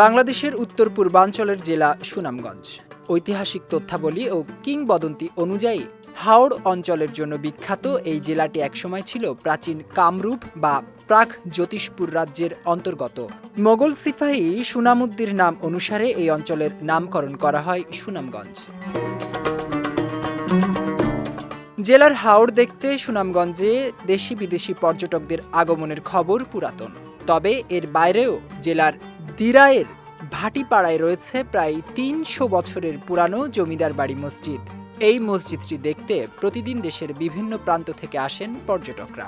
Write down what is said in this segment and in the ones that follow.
বাংলাদেশের উত্তর পূর্বাঞ্চলের জেলা সুনামগঞ্জ। ঐতিহাসিক তথ্যাবলী ও কিংবদন্তি অনুযায়ী, হাওড় অঞ্চলের জন্য বিখ্যাত এই জেলাটি একসময় ছিল প্রাচীন কামরূপ বা প্রাক জ্যোতিষপুর রাজ্যের অন্তর্গত। মোগল সিপাহী সুনামুদ্দির নাম অনুসারে এই অঞ্চলের নামকরণ করা হয় সুনামগঞ্জ। জেলার হাওড় দেখতে সুনামগঞ্জে দেশি বিদেশি পর্যটকদের আগমনের খবর পুরাতন। তবে এর বাইরেও জেলার দিরায়ের ভাটিপাড়ায় রয়েছে প্রায় তিনশো বছরের পুরানো জমিদার বাড়ি মসজিদ। এই মসজিদটি দেখতে প্রতিদিন দেশের বিভিন্ন প্রান্ত থেকে আসেন পর্যটকরা।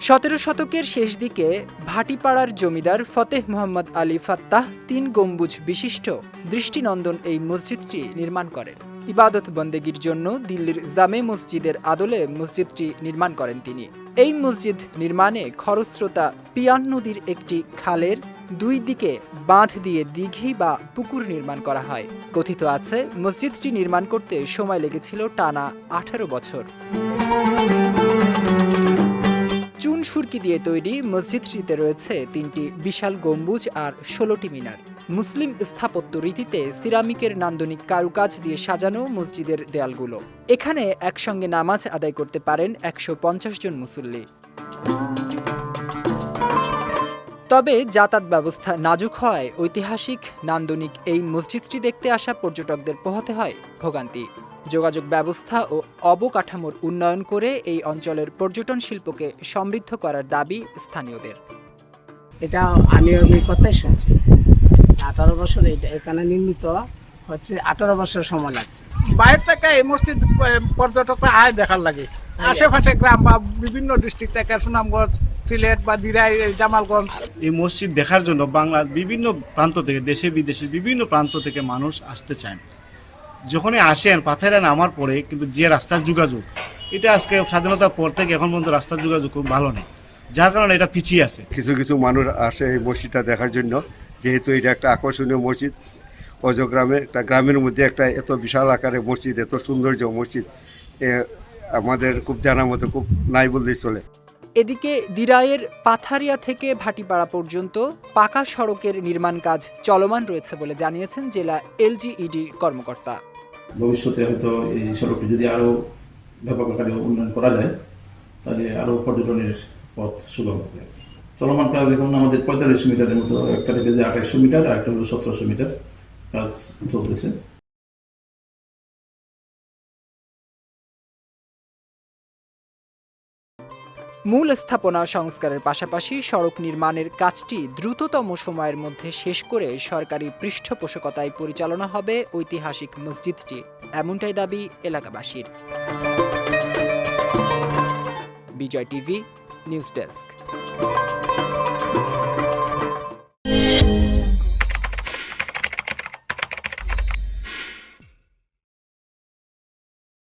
সতেরো শতকের শেষ দিকে ভাটিপাড়ার জমিদার ফতেহ মোহাম্মদ আলী ফাত্তাহ তিন গম্বুজ বিশিষ্ট দৃষ্টিনন্দন এই মসজিদটি নির্মাণ করেন। ইবাদত বন্দেগীর জন্য দিল্লির জামে মসজিদের আদলে মসজিদটি নির্মাণ করেন তিনি। এই মসজিদ নির্মাণে খরস্রোতা পিয়ান নদীর একটি খালের দুই দিকে বাঁধ দিয়ে দিঘি বা পুকুর নির্মাণ করা হয়। কথিত আছে, মসজিদটি নির্মাণ করতে সময় লেগেছিল টানা আঠারো বছর। চুন সুরকি দিয়ে তৈরি মসজিদটিতে রয়েছে তিনটি বিশাল গম্বুজ আর ষোলোটি মিনার। মুসলিম স্থাপত্য রীতিতে সিরামিকের নান্দনিক কারুকাজ দিয়ে সাজানো মসজিদের দেয়ালগুলো। এখানে একসঙ্গে নামাজ আদায় করতে পারেন একশো পঞ্চাশ জন মুসল্লি। তবে যাতায়াত ব্যবস্থা নাজুক হওয়ায় ঐতিহাসিক, নান্দনিক এই মসজিদটি দেখতে আসা পর্যটকদের পোহাতে হয় ভোগান্তি। যোগাযোগ ব্যবস্থা ও অবকাঠামোর উন্নয়ন করে এই অঞ্চলের পর্যটন শিল্পকে সমৃদ্ধ করার দাবি স্থানীয়দের। এটা আমি কথাই শুনছি। আঠারো বছর এটা এখানে নির্মিত হচ্ছে আঠারো বছর সময় লাগছে। বাইরে থেকে এই মসজিদ পর্যটকরা আয় দেখার লাগে। আশেপাশে গ্রাম বা বিভিন্ন ডিস্ট্রিক্ট থেকে সুনামগঞ্জ সিলেট বা দিরাই জামালগঞ্জ। এই মসজিদ দেখার জন্য বাংলার বিভিন্ন প্রান্ত থেকে দেশে বিদেশে বিভিন্ন প্রান্ত থেকে মানুষ আসতে চান। যখনই আসেন পাথরে নামার পরে কিন্তু যে রাস্তার যোগাযোগ এটা আজকে স্বাধীনতার পর থেকে এখন পর্যন্ত রাস্তার যোগাযোগ খুব ভালো নেই। যার কারণে এটা পিছিয়ে আছে। কিছু কিছু মানুষ আসে এই মসজিদটা দেখার জন্য। যেহেতু এটা একটা আকর্ষণীয় মসজিদ অজগ্রামে একটা গ্রামের মধ্যে একটা এত বিশাল আকারের মসজিদ এত সৌন্দর্য মসজিদ এ আমাদের খুব জানার মতো খুব নাই বললেই চলে। এদিকে দিরাইয়ের পাথারিয়া থেকে ভাটিপাড়া পর্যন্ত পাকা সড়কের নির্মাণ কাজ চলমান রয়েছে বলে জানিয়েছেন জেলা এলজিইডি কর্মকর্তা। ভবিষ্যতে হয়তো এই সড়কটি যদি আরও ব্যাপক আকারে উন্নয়ন করা যায় তাহলে আরও পর্যটনের পথ সুগম হবে। চলমান কাজ দেখুন আমাদের পঁয়তাল্লিশ মিটারের মতো, একটা রেখেছে আঠাশশো মিটার আর একটা হলো সতেরোশো মিটার কাজ চলতেছে। মূল স্থাপনা সংস্কারের পাশাপাশি সড়ক নির্মাণের কাজটি দ্রুততম সময়ের মধ্যে শেষ করে সরকারি পৃষ্ঠপোষকতায় পরিচালনা হবে ঐতিহাসিক মসজিদটি। এমনটাই দাবি এলাকাবাসীর। Bijoy TV, news desk.